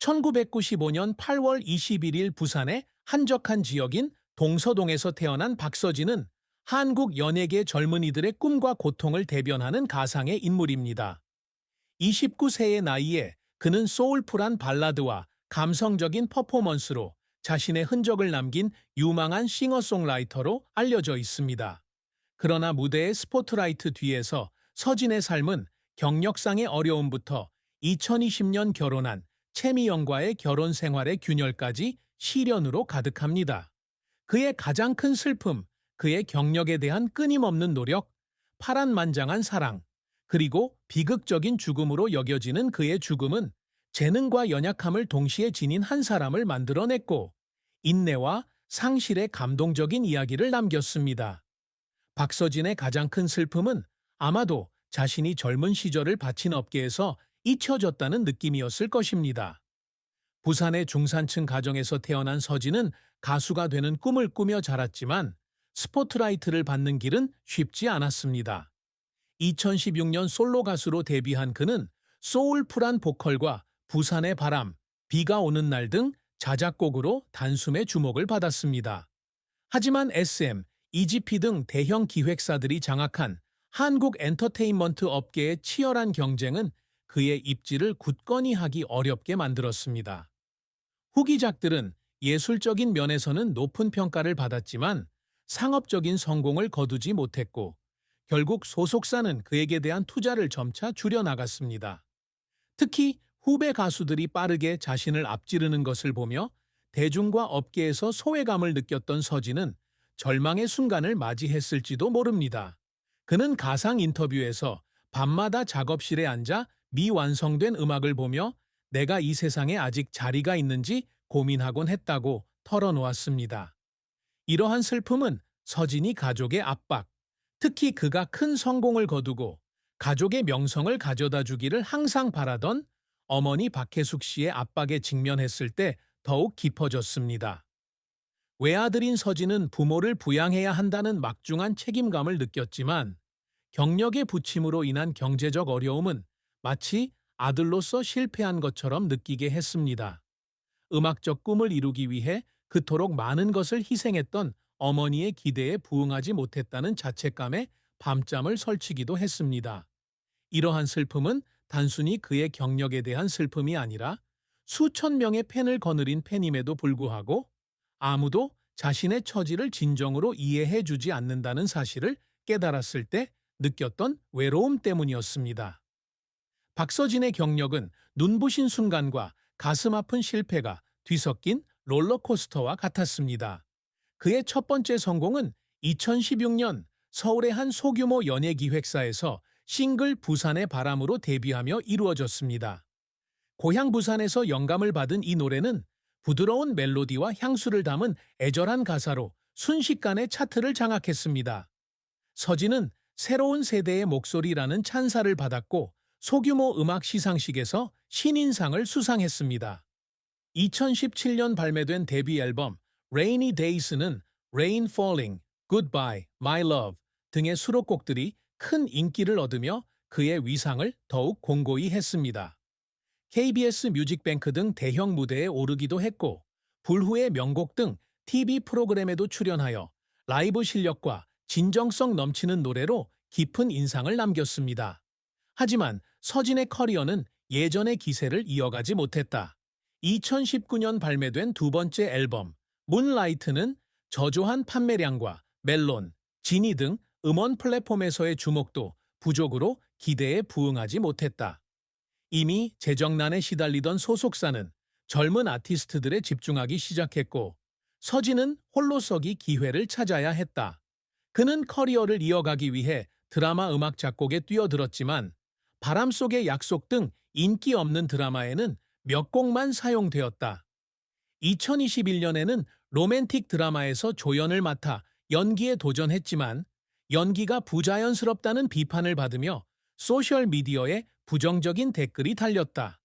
1995년 8월 21일 부산의 한적한 지역인 동서동에서 태어난 박서진은 한국 연예계 젊은이들의 꿈과 고통을 대변하는 가상의 인물입니다. 29세의 나이에 그는 소울풀한 발라드와 감성적인 퍼포먼스로 자신의 흔적을 남긴 유망한 싱어송라이터로 알려져 있습니다. 그러나 무대의 스포트라이트 뒤에서 서진의 삶은 경력상의 어려움부터 2020년 결혼한 채미영과의 결혼 생활의 균열까지 시련으로 가득합니다. 그의 가장 큰 슬픔, 그의 경력에 대한 끊임없는 노력, 파란만장한 사랑, 그리고 비극적인 죽음으로 여겨지는 그의 죽음은 재능과 연약함을 동시에 지닌 한 사람을 만들어냈고 인내와 상실의 감동적인 이야기를 남겼습니다. 박서진의 가장 큰 슬픔은 아마도 자신이 젊은 시절을 바친 업계에서 잊혀졌다는 느낌이었을 것입니다. 부산의 중산층 가정에서 태어난 서진은 가수가 되는 꿈을 꾸며 자랐지만 스포트라이트를 받는 길은 쉽지 않았습니다. 2016년 솔로 가수로 데뷔한 그는 소울풀한 보컬과 부산의 바람, 비가 오는 날 등 자작곡으로 단숨에 주목을 받았습니다. 하지만 SM, EGP 등 대형 기획사들이 장악한 한국 엔터테인먼트 업계의 치열한 경쟁은 그의 입지를 굳건히 하기 어렵게 만들었습니다. 후기작들은 예술적인 면에서는 높은 평가를 받았지만 상업적인 성공을 거두지 못했고 결국 소속사는 그에게 대한 투자를 점차 줄여나갔습니다. 특히 후배 가수들이 빠르게 자신을 앞지르는 것을 보며 대중과 업계에서 소외감을 느꼈던 서진은 절망의 순간을 맞이했을지도 모릅니다. 그는 가상 인터뷰에서 밤마다 작업실에 앉아 미완성된 음악을 보며 내가 이 세상에 아직 자리가 있는지 고민하곤 했다고 털어놓았습니다. 이러한 슬픔은 서진이 가족의 압박, 특히 그가 큰 성공을 거두고 가족의 명성을 가져다 주기를 항상 바라던 어머니 박혜숙 씨의 압박에 직면했을 때 더욱 깊어졌습니다. 외아들인 서진은 부모를 부양해야 한다는 막중한 책임감을 느꼈지만 경력의 부침으로 인한 경제적 어려움은 마치 아들로서 실패한 것처럼 느끼게 했습니다. 음악적 꿈을 이루기 위해 그토록 많은 것을 희생했던 어머니의 기대에 부응하지 못했다는 자책감에 밤잠을 설치기도 했습니다. 이러한 슬픔은 단순히 그의 경력에 대한 슬픔이 아니라 수천 명의 팬을 거느린 팬임에도 불구하고 아무도 자신의 처지를 진정으로 이해해 주지 않는다는 사실을 깨달았을 때 느꼈던 외로움 때문이었습니다. 박서진의 경력은 눈부신 순간과 가슴 아픈 실패가 뒤섞인 롤러코스터와 같았습니다. 그의 첫 번째 성공은 2016년 서울의 한 소규모 연예 기획사에서 싱글 부산의 바람으로 데뷔하며 이루어졌습니다. 고향 부산에서 영감을 받은 이 노래는 부드러운 멜로디와 향수를 담은 애절한 가사로 순식간에 차트를 장악했습니다. 서진은 새로운 세대의 목소리라는 찬사를 받았고 소규모 음악 시상식에서 신인상을 수상했습니다. 2017년 발매된 데뷔 앨범 Rainy Days는 Rain Falling, Goodbye, My Love 등의 수록곡들이 큰 인기를 얻으며 그의 위상을 더욱 공고히 했습니다. KBS 뮤직뱅크 등 대형 무대에 오르기도 했고 불후의 명곡 등 TV 프로그램에도 출연하여 라이브 실력과 진정성 넘치는 노래로 깊은 인상을 남겼습니다. 하지만 서진의 커리어는 예전의 기세를 이어가지 못했다. 2019년 발매된 두 번째 앨범 문라이트는 저조한 판매량과 멜론, 지니 등 음원 플랫폼에서의 주목도 부족으로 기대에 부응하지 못했다. 이미 재정난에 시달리던 소속사는 젊은 아티스트들에 집중하기 시작했고 서진은 홀로서기 기회를 찾아야 했다. 그는 커리어를 이어가기 위해 드라마 음악 작곡에 뛰어들었지만 바람 속의 약속 등 인기 없는 드라마에는 몇 곡만 사용되었다. 2021년에는 로맨틱 드라마에서 조연을 맡아 연기에 도전했지만 연기가 부자연스럽다는 비판을 받으며 소셜미디어에 부정적인 댓글이 달렸다.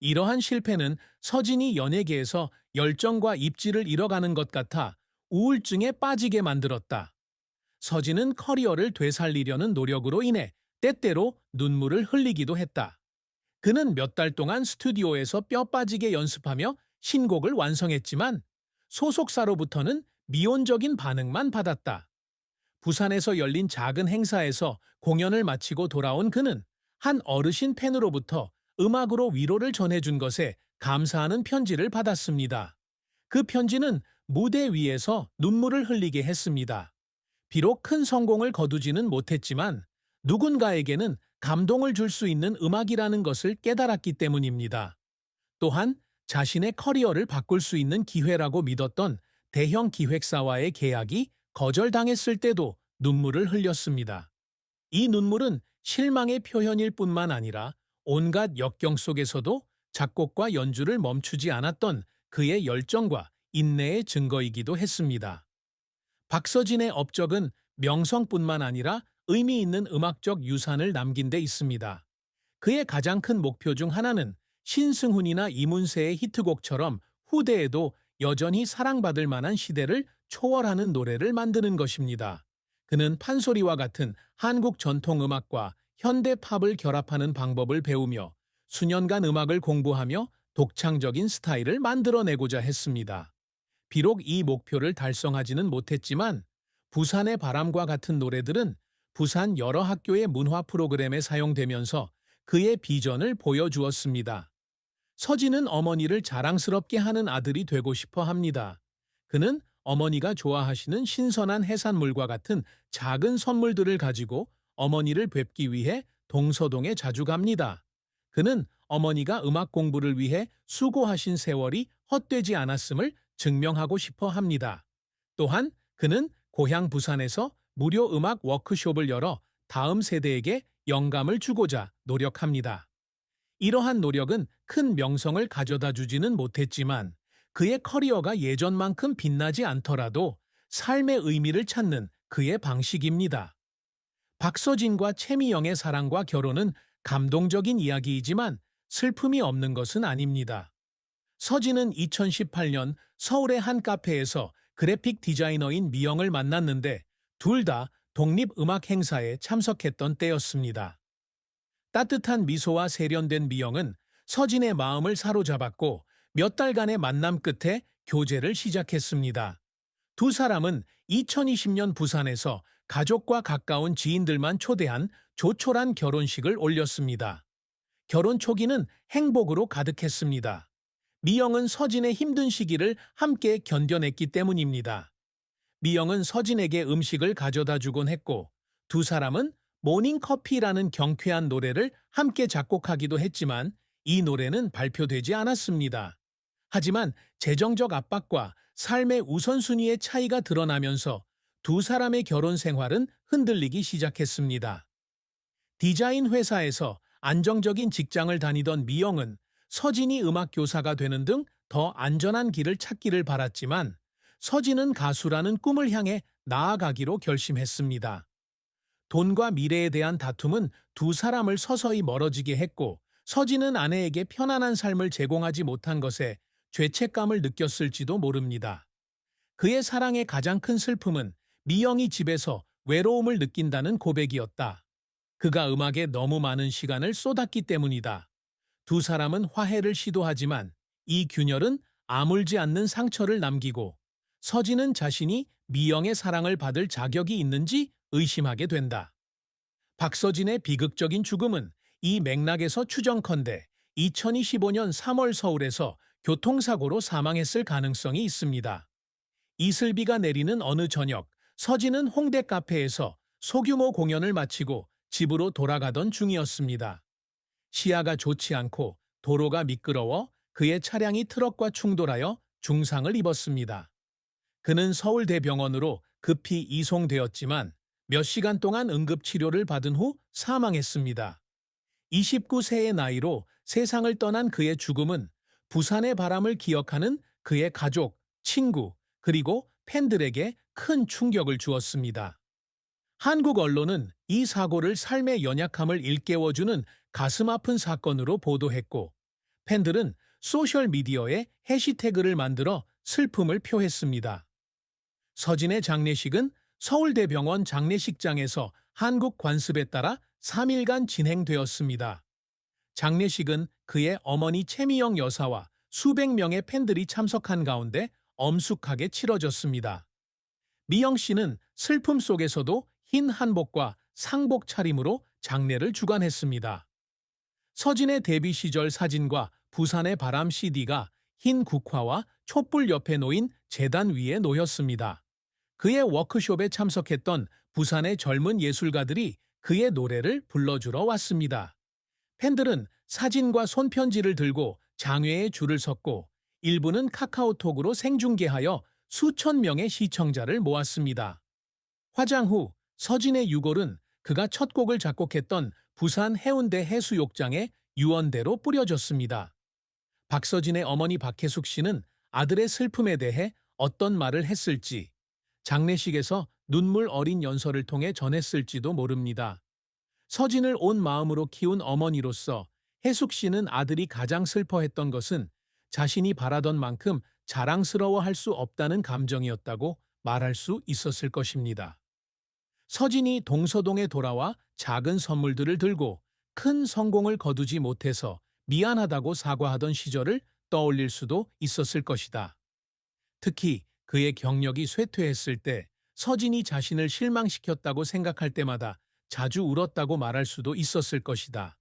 이러한 실패는 서진이 연예계에서 열정과 입지를 잃어가는 것 같아 우울증에 빠지게 만들었다. 서진은 커리어를 되살리려는 노력으로 인해 때때로 눈물을 흘리기도 했다. 그는 몇 달 동안 스튜디오에서 뼈 빠지게 연습하며 신곡을 완성했지만 소속사로부터는 미온적인 반응만 받았다. 부산에서 열린 작은 행사에서 공연을 마치고 돌아온 그는 한 어르신 팬으로부터 음악으로 위로를 전해준 것에 감사하는 편지를 받았습니다. 그 편지는 무대 위에서 눈물을 흘리게 했습니다. 비록 큰 성공을 거두지는 못했지만 누군가에게는 감동을 줄 수 있는 음악이라는 것을 깨달았기 때문입니다. 또한 자신의 커리어를 바꿀 수 있는 기회라고 믿었던 대형 기획사와의 계약이 거절당했을 때도 눈물을 흘렸습니다. 이 눈물은 실망의 표현일 뿐만 아니라 온갖 역경 속에서도 작곡과 연주를 멈추지 않았던 그의 열정과 인내의 증거이기도 했습니다. 박서진의 업적은 명성뿐만 아니라 의미 있는 음악적 유산을 남긴 데 있습니다. 그의 가장 큰 목표 중 하나는 신승훈이나 이문세의 히트곡처럼 후대에도 여전히 사랑받을 만한 시대를 초월하는 노래를 만드는 것입니다. 그는 판소리와 같은 한국 전통 음악과 현대 팝을 결합하는 방법을 배우며 수년간 음악을 공부하며 독창적인 스타일을 만들어내고자 했습니다. 비록 이 목표를 달성하지는 못했지만 부산의 바람과 같은 노래들은 부산 여러 학교의 문화 프로그램에 사용되면서 그의 비전을 보여주었습니다. 서진은 어머니를 자랑스럽게 하는 아들이 되고 싶어 합니다. 그는 어머니가 좋아하시는 신선한 해산물과 같은 작은 선물들을 가지고 어머니를 뵙기 위해 동서동에 자주 갑니다. 그는 어머니가 음악 공부를 위해 수고하신 세월이 헛되지 않았음을 증명하고 싶어 합니다. 또한 그는 고향 부산에서 무료 음악 워크숍을 열어 다음 세대에게 영감을 주고자 노력합니다. 이러한 노력은 큰 명성을 가져다 주지는 못했지만 그의 커리어가 예전만큼 빛나지 않더라도 삶의 의미를 찾는 그의 방식입니다. 박서진과 최미영의 사랑과 결혼은 감동적인 이야기이지만 슬픔이 없는 것은 아닙니다. 서진은 2018년 서울의 한 카페에서 그래픽 디자이너인 미영을 만났는데 둘 다 독립음악 행사에 참석했던 때였습니다. 따뜻한 미소와 세련된 미영은 서진의 마음을 사로잡았고 몇 달간의 만남 끝에 교제를 시작했습니다. 두 사람은 2020년 부산에서 가족과 가까운 지인들만 초대한 조촐한 결혼식을 올렸습니다. 결혼 초기는 행복으로 가득했습니다. 미영은 서진의 힘든 시기를 함께 견뎌냈기 때문입니다. 미영은 서진에게 음식을 가져다 주곤 했고 두 사람은 모닝커피라는 경쾌한 노래를 함께 작곡하기도 했지만 이 노래는 발표되지 않았습니다. 하지만 재정적 압박과 삶의 우선순위의 차이가 드러나면서 두 사람의 결혼 생활은 흔들리기 시작했습니다. 디자인 회사에서 안정적인 직장을 다니던 미영은 서진이 음악 교사가 되는 등 더 안전한 길을 찾기를 바랐지만 서진은 가수라는 꿈을 향해 나아가기로 결심했습니다. 돈과 미래에 대한 다툼은 두 사람을 서서히 멀어지게 했고 서진은 아내에게 편안한 삶을 제공하지 못한 것에 죄책감을 느꼈을지도 모릅니다. 그의 사랑의 가장 큰 슬픔은 미영이 집에서 외로움을 느낀다는 고백이었다. 그가 음악에 너무 많은 시간을 쏟았기 때문이다. 두 사람은 화해를 시도하지만 이 균열은 아물지 않는 상처를 남기고 서진은 자신이 미영의 사랑을 받을 자격이 있는지 의심하게 된다. 박서진의 비극적인 죽음은 이 맥락에서 추정컨대 2025년 3월 서울에서 교통사고로 사망했을 가능성이 있습니다. 이슬비가 내리는 어느 저녁, 서진은 홍대 카페에서 소규모 공연을 마치고 집으로 돌아가던 중이었습니다. 시야가 좋지 않고 도로가 미끄러워 그의 차량이 트럭과 충돌하여 중상을 입었습니다. 그는 서울대병원으로 급히 이송되었지만 몇 시간 동안 응급치료를 받은 후 사망했습니다. 29세의 나이로 세상을 떠난 그의 죽음은 부산의 바람을 기억하는 그의 가족, 친구, 그리고 팬들에게 큰 충격을 주었습니다. 한국 언론은 이 사고를 삶의 연약함을 일깨워주는 가슴 아픈 사건으로 보도했고, 팬들은 소셜미디어에 해시태그를 만들어 슬픔을 표했습니다. 서진의 장례식은 서울대병원 장례식장에서 한국 관습에 따라 3일간 진행되었습니다. 장례식은 그의 어머니 최미영 여사와 수백 명의 팬들이 참석한 가운데 엄숙하게 치러졌습니다. 미영 씨는 슬픔 속에서도 흰 한복과 상복 차림으로 장례를 주관했습니다. 서진의 데뷔 시절 사진과 부산의 바람 CD가 흰 국화와 촛불 옆에 놓인 재단 위에 놓였습니다. 그의 워크숍에 참석했던 부산의 젊은 예술가들이 그의 노래를 불러주러 왔습니다. 팬들은 사진과 손편지를 들고 장외에 줄을 섰고 일부는 카카오톡으로 생중계하여 수천 명의 시청자를 모았습니다. 화장 후 서진의 유골은 그가 첫 곡을 작곡했던 부산 해운대 해수욕장에 유언대로 뿌려졌습니다. 박서진의 어머니 박혜숙 씨는 아들의 슬픔에 대해 어떤 말을 했을지 장례식에서 눈물 어린 연설을 통해 전했을지도 모릅니다. 서진을 온 마음으로 키운 어머니로서 혜숙 씨는 아들이 가장 슬퍼했던 것은 자신이 바라던 만큼 자랑스러워할 수 없다는 감정이었다고 말할 수 있었을 것입니다. 서진이 동서동에 돌아와 작은 선물들을 들고 큰 성공을 거두지 못해서 미안하다고 사과하던 시절을 떠올릴 수도 있었을 것이다. 특히 그의 경력이 쇠퇴했을 때 서진이 자신을 실망시켰다고 생각할 때마다 자주 울었다고 말할 수도 있었을 것이다.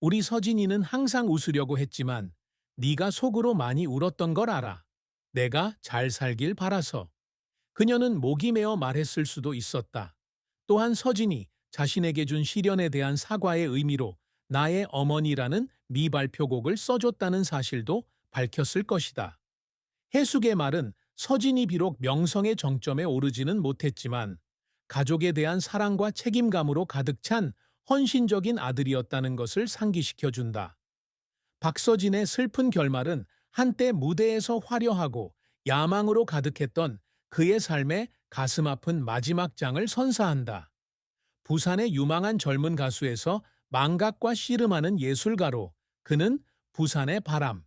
우리 서진이는 항상 웃으려고 했지만 네가 속으로 많이 울었던 걸 알아. 내가 잘 살길 바라서. 그녀는 목이 메어 말했을 수도 있었다. 또한 서진이 자신에게 준 시련에 대한 사과의 의미로 나의 어머니라는 미발표곡을 써줬다는 사실도 밝혔을 것이다. 해숙의 말은 서진이 비록 명성의 정점에 오르지는 못했지만 가족에 대한 사랑과 책임감으로 가득 찬 헌신적인 아들이었다는 것을 상기시켜준다. 박서진의 슬픈 결말은 한때 무대에서 화려하고 야망으로 가득했던 그의 삶의 가슴 아픈 마지막 장을 선사한다. 부산의 유망한 젊은 가수에서 망각과 씨름하는 예술가로 그는 부산의 바람,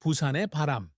부산의 바람,